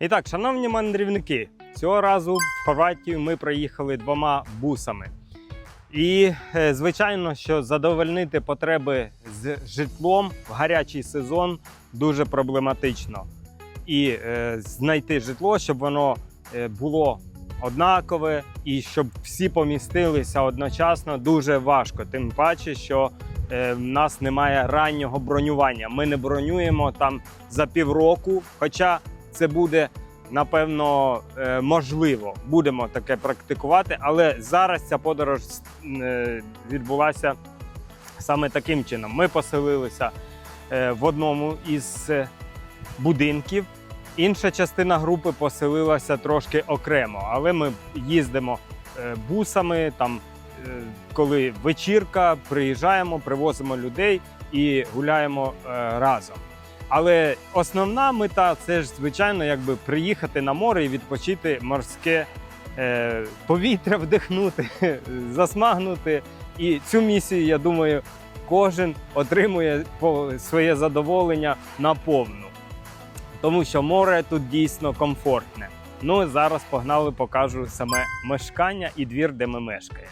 І так, шановні мандрівники, цього разу в Хорватію ми проїхали двома бусами. І, е, звичайно, що задовольнити потреби з житлом в гарячий сезон дуже проблематично. І е, знайти житло, щоб воно е, було однакове і щоб всі помістилися одночасно, дуже важко. Тим паче, що е, в нас немає раннього бронювання. Ми не бронюємо там за півроку, хоча це буде напевно е, можливо. Будемо таке практикувати, але зараз ця подорож е, відбулася саме таким чином. Ми поселилися е, в одному із будинків. Інша частина групи поселилася трошки окремо, але ми їздимо бусами. Там, коли вечірка, приїжджаємо, привозимо людей і гуляємо разом. Але основна мета це ж звичайно, якби приїхати на море і відпочити морське е, повітря, вдихнути, засмагнути. І цю місію, я думаю, кожен отримує своє задоволення наповну. Тому що море тут дійсно комфортне. Ну зараз погнали, покажу саме мешкання і двір, де ми мешкаємо.